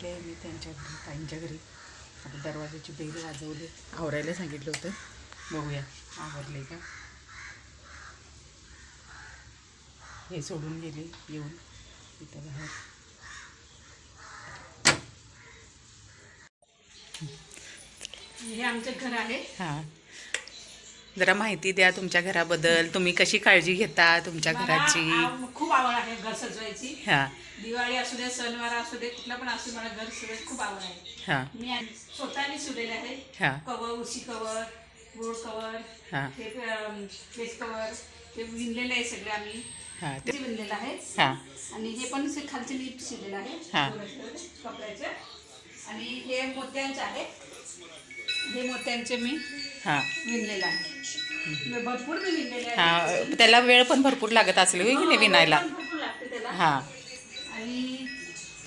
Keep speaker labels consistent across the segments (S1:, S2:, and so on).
S1: आले मी त्यांच्या घरी ताईंच्या घरी. आता दरवाजाची बेल वाजवली. आवरायला सांगितलं होतं. बघूया आवरले का? हे सोडून गेले येऊन इथं बाहेर.
S2: हे आमचं घर आहे.
S1: हां. जरा माहिती द्या तुमच्या घराबद्दल. तुम्ही कशी काळजी घेता तुमच्या घराची?
S2: खूप आवड आहे घर सजवायची.
S1: हां.
S2: दिवाळी असू दे सणवार असू दे कुठला पण असू मला घर सजवायची खूप आवड आहे. मी स्वतःने शिवलेले आहे. कवर उशी कवर गोड कवर
S1: हां.
S2: फेस कवर ते विणलेले आहे सगळे आम्ही. ते विणलेलं आहे. आणि हे पण खालचे नीट शिवलेलं आहे. कपड्याचे. आणि हे मोत्यांचे आहे. हे मोत्यांचे मी
S1: हां.
S2: विणलेलं आहे. मी भरपूर मी विणलेले आहे.
S1: हां त्याला वेळ पण भरपूर लागत असेल होय की नाही विणायला?
S2: पण भरपूर लागते त्याला.
S1: हां.
S2: आणि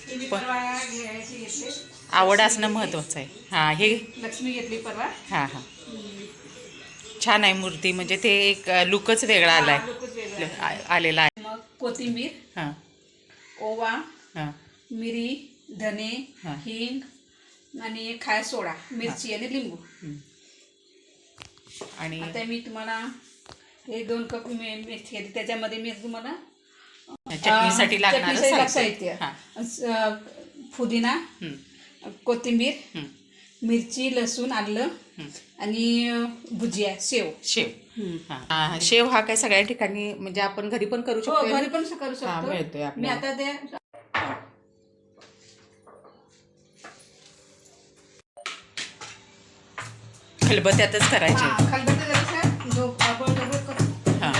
S2: हे मी परवा घ्यायचे घेतले.
S1: आवड असणं महत्त्वाचं आहे. हां हे
S2: लक्ष्मी घेतली परवा.
S1: हां हां. छान आहे मूर्ती म्हणजे ते एक लुकच वेगळा
S2: हा, वेगळं आहे.
S1: आ- आलेला आहे.
S2: मग कोथिंबीर
S1: हां.
S2: ओवा
S1: हां.
S2: मिरी धने
S1: हा.
S2: हिंग आणि खाय सोडा मिरची आणि लिंबू.
S1: आणि
S2: आता मी तुम्हाला हे दोन कप मी मेथी त्याच्यामध्ये मी तुम्हाला
S1: चटणीसाठी लागणार
S2: साहित्य.
S1: हं,
S2: कोथिंबीर मिरची लसूण आलं. आणि भुजिया शेव.
S1: शेव. हां. शेव हा काय सगळ्या ठिकाणी म्हणजे आपण घरी पण करू
S2: हो
S1: शकतो
S2: घरी पण करू शकतो. मी. आता ते
S1: खलबत्त्यातच करायचे.
S2: हा,
S1: हा. हां.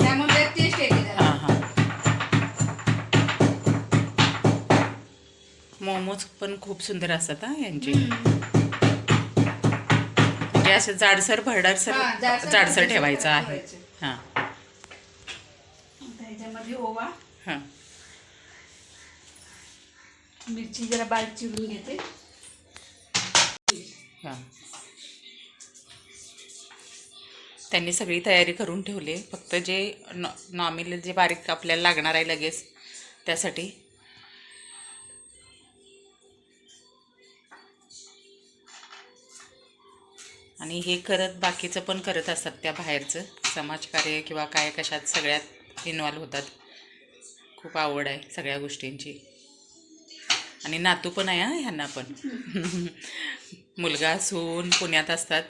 S1: हां हां. मोमोज पण खूप सुंदर असतात हा यांचे. म्हणजे असं जाडसर भरडारसर
S2: हा, जाडसर
S1: ठेवायचं आहे.
S2: ठेवायचं.
S1: हां
S2: ओवा
S1: हां.
S2: मिरची जरा बारीक चिरून घेते.
S1: हां. त्यांनी सगळी तयारी करून ठेवली. फक्त जे नॉ नॉमिनल जे बारीक आपल्याला लागणार आहे लगेच त्यासाठी. आणि हे करत बाकीचं पण करत असतात त्या बाहेरचं. समाजकार्य किंवा काय कशात सगळ्यात इन्वॉल्व होतात. खूप आवड आहे सगळ्या गोष्टींची. आणि नातू पण आहे हा ह्यांना पण. मुलगा सून पुण्यात असतात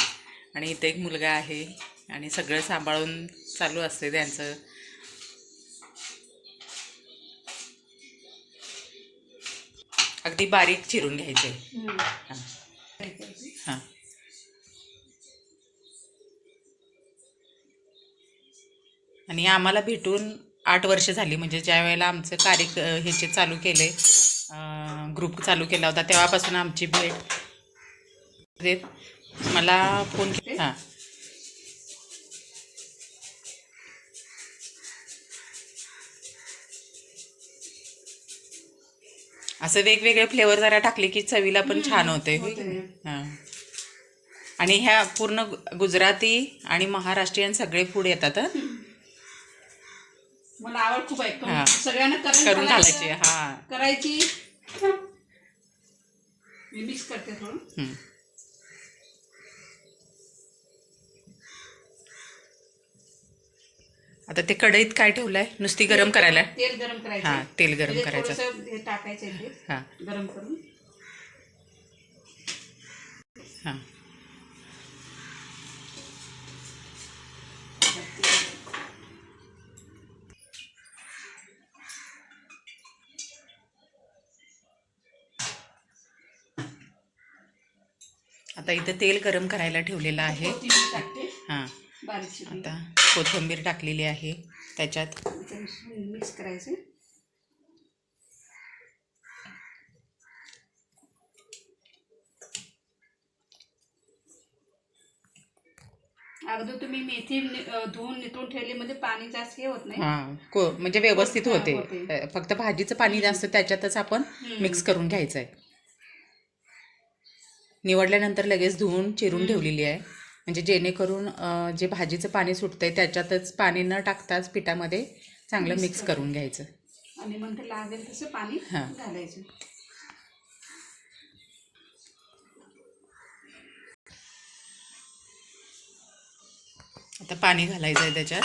S1: आणि इथे एक मुलगा आहे आणि सगळं सांभाळून चालू असते त्यांचं. अगदी बारीक चिरून घ्यायचे. हां हां. आणि आम्हाला भेटून आठ वर्ष झाली. म्हणजे ज्या वेळेला आमचं कार्य ह्याचे चालू केले ग्रुप चालू केला होता तेव्हापासून आमची भेट देत मला फोन हां. असं वेगवेगळे फ्लेवर जरा टाकले की चवीला पण छान होते? हां. आणि ह्या पूर्ण गुजराती आणि महाराष्ट्रीयन सगळे फूड येतात?
S2: मला आवड खूप आहे.
S1: हा.
S2: सगळ्यांना करून
S1: करून
S2: घालायचं,
S1: घालायची हां.
S2: करायची. मी मिक्स करते थोडं.
S1: आता ते कढईत काय ठेवलंय? नुसती गरम करायला.
S2: तेल गरम करायचं.
S1: हां तेल गरम
S2: म्हणजे
S1: करायचं.
S2: थोडंसं हे टाकायचं आहे ते.
S1: हां.
S2: गरम करून.
S1: हां. आता इथं तेल गरम करायला ठेवलेलं आहे. हां. आता कोथिंबीर टाकलेली आहे. त्याच्यात
S2: मिक्स करायचं. अगोदर तुम्ही मेथी धुवून नितळून ठेवली म्हणजे पाणी जास्त हे होत नाही.
S1: हां. म्हणजे व्यवस्थित होते. फक्त भाजीचं पाणी जास्त त्याच्यातच आपण. मिक्स करून घ्यायचं आहे निवडल्यानंतर लगेच धुवून चिरून ठेवलेली आहे. म्हणजे जेणेकरून जे भाजीचं पाणी सुटतंय त्याच्यातच पाणी न टाकताच पिठामध्ये चांगलं मिक्स करून घ्यायचं.
S2: आणि मग ते लागेल तसं पाणी
S1: हा.
S2: घालायचं.
S1: आता पाणी घालायचं आहे त्याच्यात.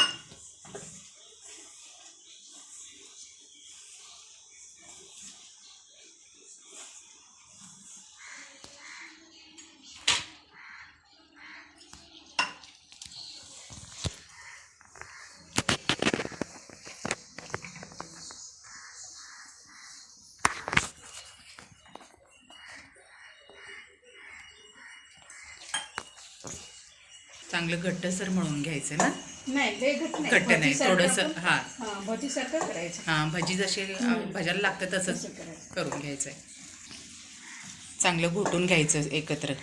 S1: चांगलं घट्टसर मळून घ्यायचं ना?
S2: नाही
S1: घट्ट नाही. थोडंसं हां.
S2: भजीसारखं करायचं.
S1: हां भजी जशी अं, भजाला लागतं तसंच करून घ्यायचं आहे चांगलं घोटून घ्यायचं एकत्र.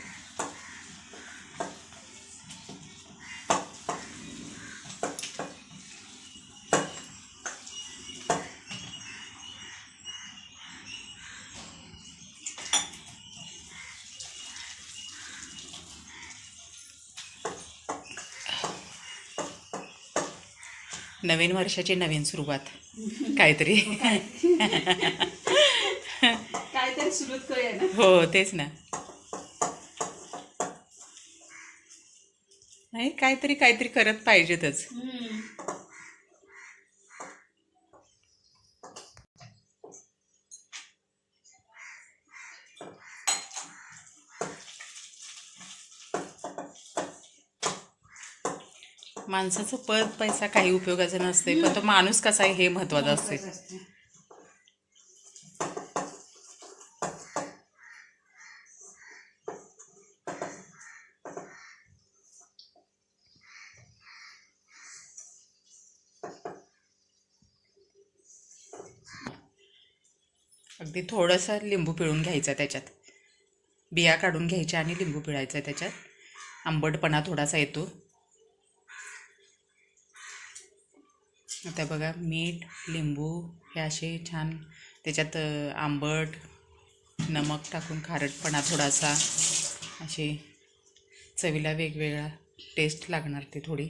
S1: नवीन वर्षाची नवीन सुरुवात. काहीतरी.
S2: काय तरी सुरुवात करूया ना.
S1: हो तेच ना. नाही काहीतरी काहीतरी करत पाहिजेतच. माणसाचं पद पैसा काही उपयोगाचं नसते पण तो माणूस कसा आहे हे महत्वाचं असते. अगदी थोडंसं लिंबू पिळून घ्यायचं त्याच्यात. बिया काढून घ्यायच्या आणि लिंबू पिळायचं त्याच्यात. आंबटपणा थोडासा येतो. आता बघा मीठ लिंबू हे असे छान त्याच्यात आंबट नमक टाकून खारटपणा थोडासा असे चवीला वेगवेगळा टेस्ट लागणार ते थोडी.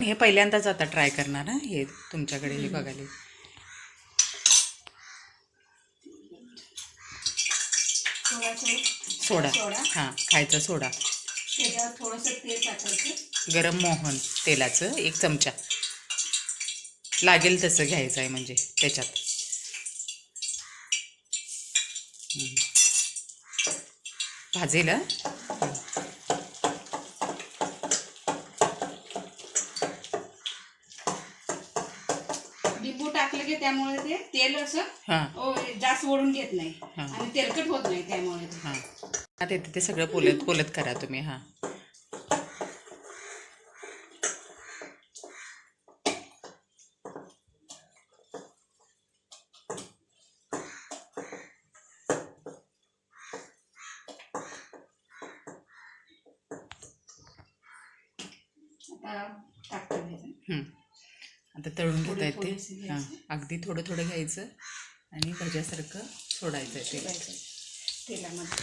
S1: हे पहिल्यांदाच आता ट्राय करणार ना हे तुमच्याकडे हे बघायला सोडा. हां खायचा सोडा.
S2: थोडंसं तेल टाकायचं.
S1: गरम मोहन तेलाचं एक चमचा. लागेल तसं घ्यायचं आहे म्हणजे त्याच्यात. भाजेल?
S2: लिंबू टाकलं की त्यामुळे ते तेल असं
S1: हां
S2: ओ, जास्त ओढून घेत नाही. आणि तेलकट होत नाही त्यामुळे ते.
S1: हां ते ते सगळं बोलत बोलत करा तुम्ही हां
S2: आता टाकतो घ्यायचं.
S1: हं. आता तळून घेता
S2: थोडी-
S1: येते
S2: थोडीशी
S1: हां. अगदी थोडं थोडं घ्यायचं आणि भज्यासारखं सोडायचं आहे
S2: तेलामध्ये.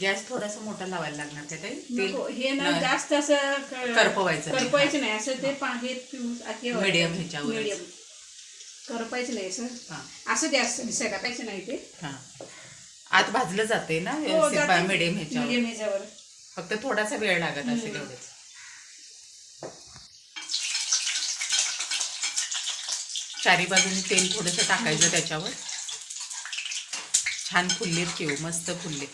S1: गॅस थोडासा मोठा लावायला लागणार ताई?
S2: नको, हे ना. जास्त असं
S1: करपवायचं.
S2: करपवायचं नाही. असं ते पाणी
S1: Medium ह्याच्यावरच.
S2: मिडियम. करपायचं नाही असं.
S1: हां.
S2: असं जास्त सगळायचं नाही ते.
S1: हां. आत भाजलं जाते ना
S2: हो,
S1: व्यवस्थित. मिडियम ह्याच्यावर.
S2: ह्याच्यावर.
S1: फक्त थोडासा वेळ लागत असेल. एवढंच. चारी बाजूनी तेल थोडंसं टाकायचं त्याच्यावर. छान फुललेत की हो मस्त फुलले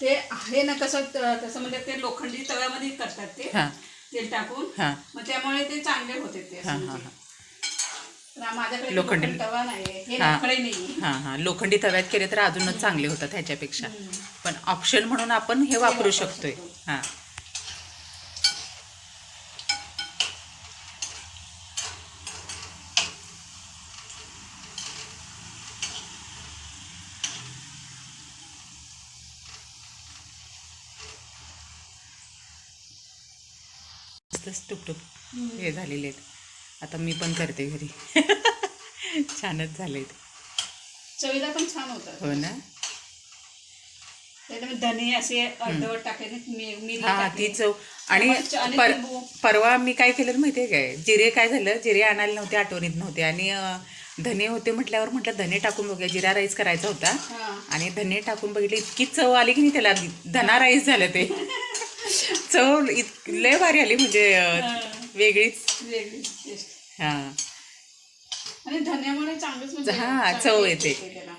S2: ते आहे ना कसं त- कसं म्हणजे ते लोखंडी तव्यामध्ये करतात ते.
S1: हां.
S2: तेल टाकून.
S1: हां.
S2: मग त्यामुळे ते चांगले होते ते
S1: हां हां
S2: म्हणजे.
S1: हां
S2: माझ्याकडे
S1: लोखंडी-
S2: तवा नाही हे
S1: हां. लोखंडी तव्यात केले तर अजूनच चांगले होतात ह्याच्यापेक्षा. पण ऑप्शन म्हणून आपण हे वापरू शकतोय.
S2: शकतो.
S1: हां. मस्तच टुकटुक हे झालेले आहेत. आता मी पण करते घरी. छानच झाले
S2: चवीला पण छान होतात.
S1: हो ना?
S2: धने असे अर्धवट टाकले
S1: हा. ती चव. आणि पर-. परवा मी काय केलं माहितीये काय? जिरे काय झालं? जिरे आणायला नव्हते आठवणीत नव्हते. आणि धने होते म्हटल्यावर म्हटलं धने टाकून बघूया. जिरा राईस करायचा होता. आणि धने टाकून बघितले इतकी चव आली की नाही त्याला? धना राईस झालं ते. चव इत लय भारी आली म्हणजे अं, वेगळीच
S2: वेगळी
S1: हा
S2: आणि धन्यामुळे चांगलंच म्हणजे
S1: हा,
S2: चांगली
S1: चव येते.
S2: त्याला.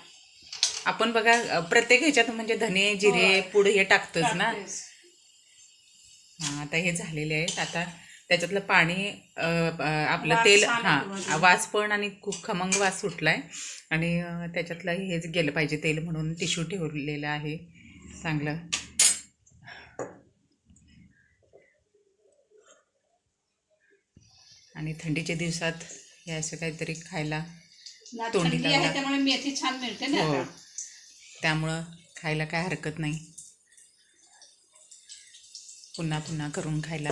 S1: आपण बघा अं, प्रत्येक ह्याच्यात म्हणजे धने जिरे. पूड हे टाकतोच ना
S2: टाकतेस.
S1: हा आता हे झालेले आहेत आता त्याच्यातलं पाणी अ, अ, आपलं
S2: वास
S1: तेल
S2: छान
S1: हा
S2: मध्ये.
S1: वास पण आणि खूप खमंग वास सुटलाय आणि अ, त्याच्यातलं हेच गेलं पाहिजे तेल म्हणून टिश्यू ठेवलेलं आहे चांगलं आणि थंडीच्या दिवसात हे असं काहीतरी खायला तोंडी.
S2: आहे त्यामुळे मेथी छान मिळते ना
S1: हो. त्यामुळं खायला काय हरकत नाही. पुन्हा पुन्हा करून खायला.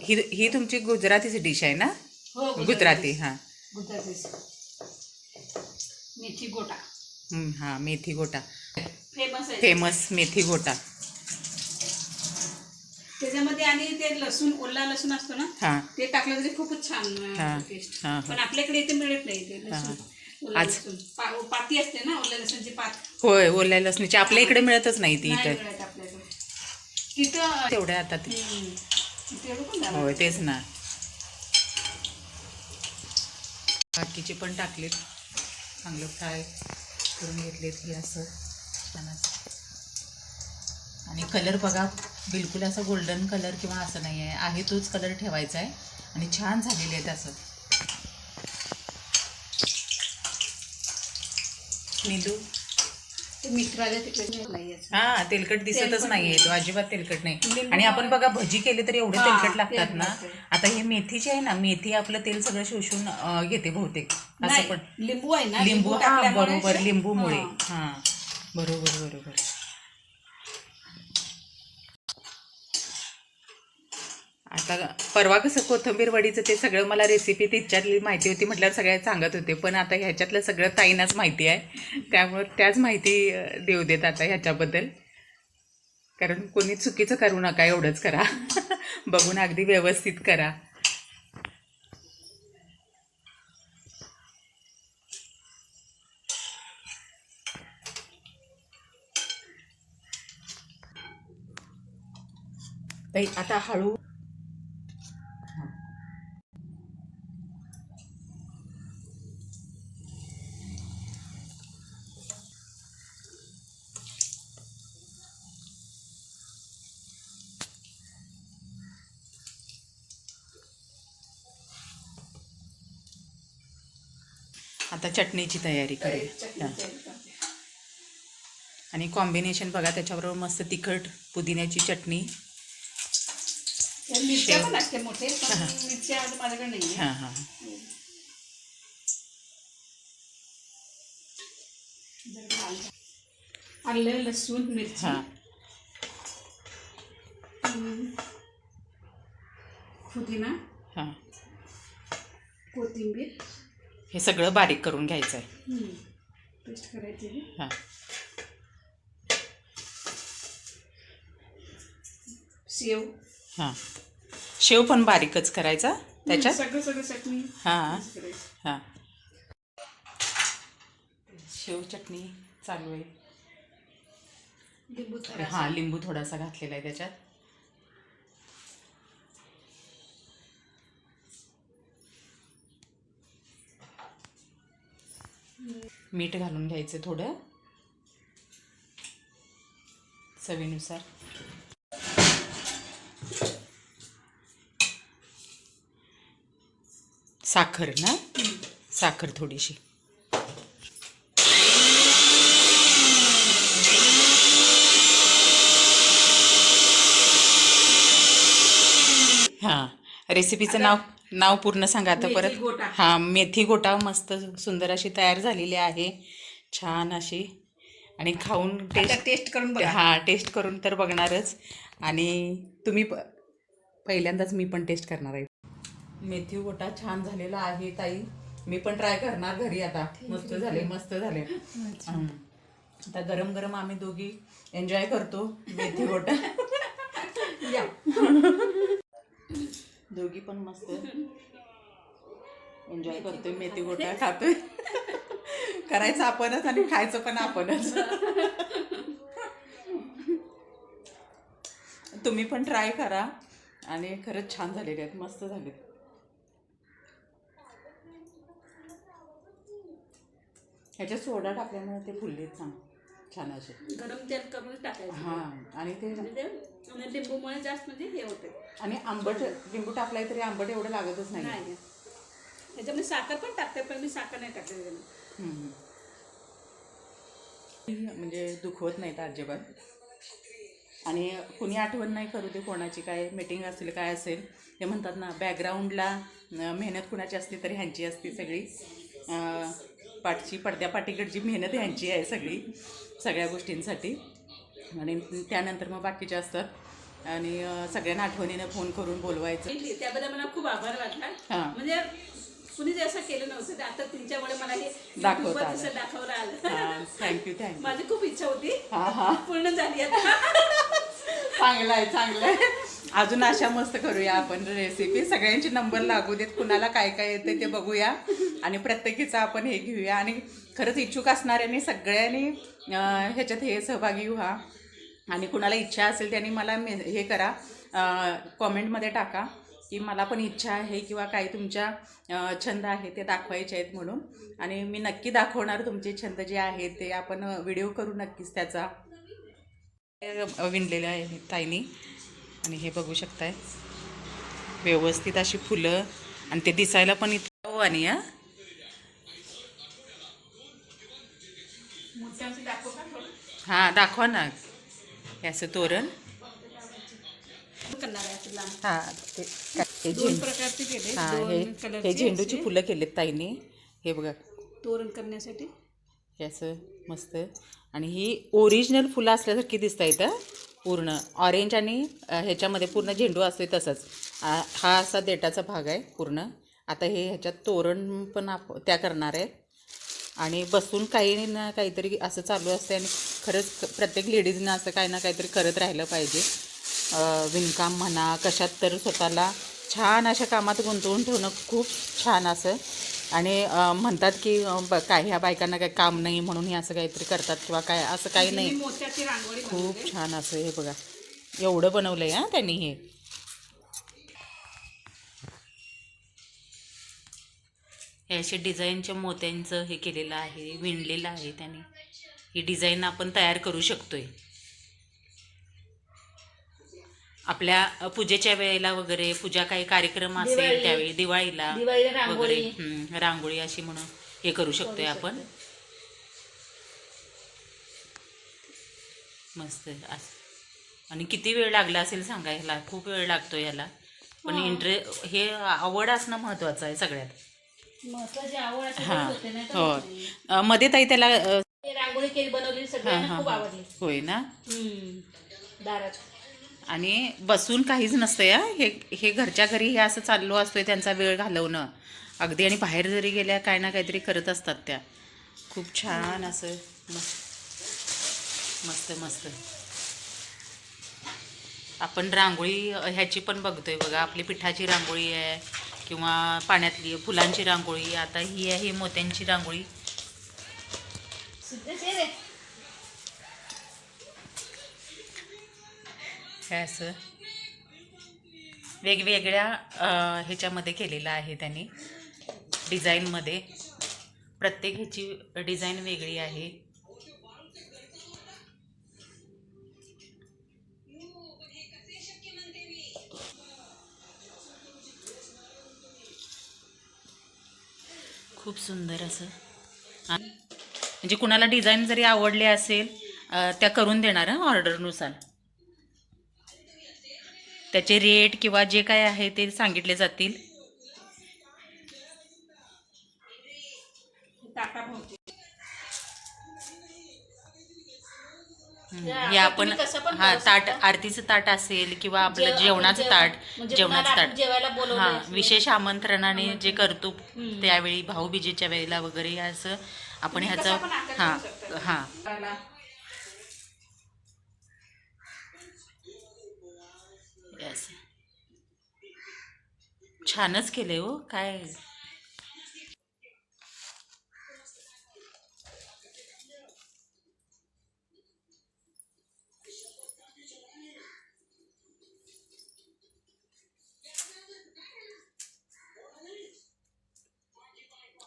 S1: ही ही तुमची गुजरातीची डिश आहे ना?
S2: हो
S1: गुजराती हां.
S2: गुजराती मेथी गोटा.
S1: हं, हां मेथी गोटा.
S2: फेमस आहे.
S1: फेमस मेथी गोटा.
S2: त्याच्यामध्ये आणि ते लसूण ओला लसूण असतो ना
S1: हां.
S2: ते टाकलं तरी खूपच छान
S1: हा,
S2: टेस्ट
S1: हा, हा.
S2: पण आपल्याकडे इथे मिळत नाही ते लसूण ओला
S1: आज-
S2: लसूण. पा- पाती असते ना ओल्या लसूणची पात.
S1: होय ओल्या लसणीची. आपल्या इकडे मिळतच नाही ती
S2: नाही
S1: इथं.
S2: मिळत आपल्याकडे. तिथं
S1: तेवढ्या आता ते.
S2: हम्म. तिथे एवढं पण झालं.
S1: होय तेच ना. बाकीचे पण टाकलेत. चांगलं फ्राय करून घेतलेत की असं छान असं. आणि कलर बघा बिलकुल असं गोल्डन कलर किंवा असं नाही आहे. आहे तोच कलर ठेवायचा आहे. आणि छान झालेले आहेत असं निलू
S2: ते मित्राला तिकडे नाही आहे.
S1: हा तेलकट दिसतच नाहीये. तो अजिबात तेलकट नाही. आणि आपण बघा भजी केली तरी एवढे तेलकट लागतात ना. आता हे मेथीचे आहे ना मेथी आपलं तेल सगळं शोषून घेते बहुतेक. असं पण.
S2: लिंबू आहे ना
S1: लिंबू हा बरोबर लिंबूमुळे.
S2: हा.
S1: बरोबर बरोबर. आता परवा कसं कोथिंबीर वडीचं ते सगळं मला रेसिपी तिच्यातली माहिती होती म्हटल्यावर सगळ्या सांगत होते. पण आता ह्याच्यातलं सगळं ताईनाच माहिती आहे. त्यामुळे त्याच माहिती देऊ देत आता ह्याच्याबद्दल. कारण कोणी चुकीचं करू नका एवढंच करा. बघून अगदी व्यवस्थित करा. ताई आता हळू चटणीची तयारी करूया. आणि कॉम्बिनेशन बघा त्याच्याबरोबर मस्त तिखट पुदिन्याची चटणी. हा.
S2: आलं लसूण मिरची.
S1: हां.
S2: पुदिना.
S1: हां.
S2: कोथिंबीर.
S1: हे सगळं बारीक करून घ्यायचं आहे
S2: पेस्ट करायची आहे.
S1: हां.
S2: शेव.
S1: हां. शेव पण बारीकच करायचा त्याच्यात?
S2: सगळं सगळं चटणी.
S1: हां. हां. शेव चटणी चालू आहे.
S2: लिंबू.
S1: हां लिंबू थोडासा घातलेला आहे त्याच्यात. मीठ घालून घ्यायचं थोडं. चवीनुसार. साखर ना? साखर थोडीशी. हां रेसिपीचं नाव नाव पूर्ण सांगा आता
S2: मेथी
S1: परत.
S2: गोटा.
S1: हा मेथी गोटा मस्त सुंदर अशी तयार झालेली आहे. छान अशी. आणि खाऊन टेस्ट
S2: टेस्ट करून बघा.
S1: हा टेस्ट करून तर बघणारच. आणि तुम्ही प पहिल्यांदाच मी पण टेस्ट करणार आहे. मेथी गोटा छान झालेला आहे ताई. मी पण ट्राय करणार घरी आता. मस्त झाले मस्त झाले. आता गरम गरम आम्ही दोघी एन्जॉय करतो मेथी गोटा. दोघी पण मस्त एन्जॉय करतोय मेथी गोटा खातोय. करायचं आपणच आणि खायचं पण आपणच. तुम्ही पण ट्राय करा. आणि खरंच छान झालेले आहेत मस्त झालेत. ह्याच्यात सोडा टाकल्यामुळे ते फुललेत छान छान असे.
S2: गरम तेल करून टाकायचं.
S1: हां आणि ते
S2: म्हणजे ते आणि लिंबूमुळे जास्त म्हणजे हे होते.
S1: आणि आंबट लिंबू टाकलाय तरी आंबट एवढं लागतच नाही.
S2: नाही. त्याच्यामध्ये साखर पण टाकते पण मी साखर नाही टाकते त्याच्यामध्ये.
S1: हम्म. म्हणजे दुखवत नाहीत अजिबात. आणि कुणी आठवण नाही करू दे कोणाची काय मीटिंग असेल काय असेल. ते म्हणतात ना बॅकग्राऊंडला मेहनत कुणाची असते तरी ह्यांची असते सगळी. अं, पाठची पडद्या पाठीकडची मेहनत ह्यांची आहे सगळी सगळ्या गोष्टींसाठी. आणि त्यानंतर मग बाकीचे असतात. आणि सगळ्यांना आठवणीनं फोन करून बोलवायचं.
S2: त्याबद्दल मला खूप आभार वाटला. म्हणजे कुणीच असं केलं नव्हतं आता तुमच्यामुळे मला हे
S1: दाखवता
S2: दाखवलं आलं.
S1: थँक्यू थँक्यू
S2: माझी खूप इच्छा होती. पूर्ण झाली आता.
S1: चांगलं आहे चांगलं आहे. अजून अशा मस्त करूया आपण रेसिपी सगळ्यांचे नंबर लागू देत कुणाला काय काय येते ते बघूया. आणि प्रत्येकीचं आपण हे घेऊया. आणि खरंच इच्छुक असणाऱ्यांनी सगळ्यांनी ह्याच्यात हे सहभागी व्हा. आणि कुणाला इच्छा असेल त्यांनी मला मे हे करा. कॉमेंटमध्ये टाका की मला पण इच्छा आहे किंवा काही तुमच्या छंद आहे ते दाखवायचे आहेत म्हणून. आणि मी नक्की दाखवणार तुमचे छंद जे आहेत ते आपण व्हिडिओ करू नक्कीच त्याचा. विणलेलं आहे ताईनी. आणि हे बघू शकताय. व्यवस्थित अशी फुलं आणि ते दिसायला पण इतकं आणि हा?
S2: थोडं?
S1: हां दाखवा ना. असं तोरण. हां ते हे झेंडू. झेंडूची फुलं केलेत ताईने. हे बघा.
S2: तोरण करण्यासाठी?
S1: असं मस्त. आणि ही ओरिजिनल फुलं असल्यासारखी दिसत आहेत पूर्ण ऑरेंज आणि ह्याच्यामध्ये पूर्ण झेंडू असते तसंच. हा असा देटाचा भाग आहे पूर्ण. आता हे ह्याच्यात तोरण पण आप त्या करणार आहेत आणि बसून काही ना काहीतरी असं चालू असते आणि खरंच प्रत्येक लेडीजनं असं काही ना काहीतरी करत राहिलं पाहिजे. विणकाम म्हणा कशात तर स्वतःला छान अशा कामात गुंतवून ठेवणं खूप छान असं. आणि म्हणतात की काय ह्या बायकांना काही काम नाही म्हणून हे असं काहीतरी करतात किंवा काय असं काही नाही. खूप. छान असं हे बघा. एवढं बनवलं आहे हां त्यांनी हे. हे असे डिझाईनच्या मोत्यांचं हे केलेलं आहे विणलेलं आहे त्याने. ही डिझाईन आपण तयार करू शकतोय. आपल्या पूजेच्या वेळेला वगैरे पूजा काही कार्यक्रम असेल
S2: दिवाळी.
S1: त्यावेळी दिवाळीला
S2: दिवाळीला
S1: वगैरे.
S2: रांगोळी.
S1: हम्म, रांगोळी अशी म्हणून हे करू शकतोय आपण. मस्त असं. आणि किती वेळ लागला असेल सांगा ह्याला? खूप वेळ लागतो ह्याला. पण इंटरे हे आवड असणं महत्वाचं आहे सगळ्यात.
S2: महत्वाची आवड अशी
S1: हां.
S2: होते नाही तर
S1: हो
S2: होत नाही.
S1: अ, मध्ये ताई त्याला अ,
S2: ते रांगोळी केली बनवली
S1: हां,
S2: सगळ्यांना
S1: हां,
S2: खूप
S1: हां.
S2: आवडली.
S1: होय ना?
S2: हम्म. दारात.
S1: आणि बसून काहीच नसतं या हे हे घरच्या घरी हे असं चाललो असतोय त्यांचा वेळ घालवणं. अगदी आणि बाहेर जरी गेल्या काय ना काहीतरी करत असतात त्या. खूप छान असं मस्त मस्त मस्त. आपण रांगोळी ह्याची पण बघतोय बघा. आपली पिठाची रांगोळी आहे किंवा पाण्यातली फुलांची रांगोळी. आता ही आहे मोत्यांची रांगोळी. हे असं? वेगवेगळ्या ह्याच्यामध्ये केलेलं आहे त्यांनी. डिझाईनमध्ये. प्रत्येक ह्याची डिझाईन वेगळी आहे. खूप सुंदर असं. म्हणजे कुणाला डिझाईन जरी आवडले असेल त्या करून देणार हां ऑर्डरनुसार. त्याचे रेट किंवा जे काय आहे ते सांगितले जातील. हे आपण हा ताट आरतीचं ताट असेल किंवा आपलं जेवणाचं ताट जेवणाचं ताट. हा विशेष आमंत्रणाने जे करतो त्यावेळी भाऊबीजेच्या वेळेला वगैरे असं आपण ह्याचं हां हां. छानच केले हो काय?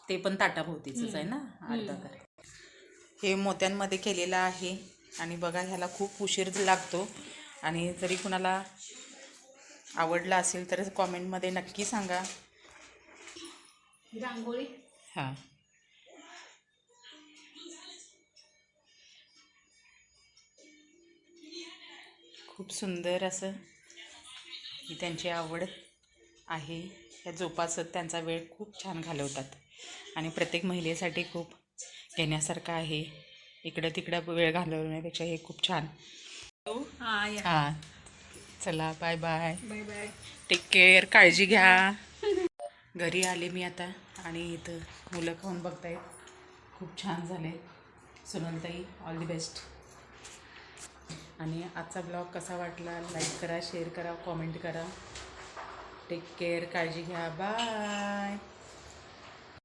S1: ते पण ताटाभोवतीच आहे ना अर्धा कर हे मोत्यांमध्ये केलेलं आहे आणि बघा ह्याला खूप उशीर लागतो आणि जरी कुणाला आवडला असेल तर कॉमेंटमध्ये नक्की सांगा.
S3: रांगोळी.
S1: हां. खूप सुंदर असं ही त्यांची आवड आहे. ह्या जोपासत त्यांचा वेळ खूप छान घालवतात. आणि प्रत्येक महिलेसाठी खूप घेण्यासारखं आहे. इकडं तिकडं वेळ घालवण्यापेक्षा हे खूप छान.
S2: हा या.
S1: हां. चला bye bye
S2: bye bye
S1: take care काळजी घ्या. घरी आले मी आता आणि इथं मुलं खाऊन बघतायत. खूप छान झाले. सुनलताई ऑल दी बेस्ट आणि आजचा ब्लॉग कसा वाटला? लाईक करा शेअर करा कॉमेंट करा. टेक केअर काळजी घ्या. बाय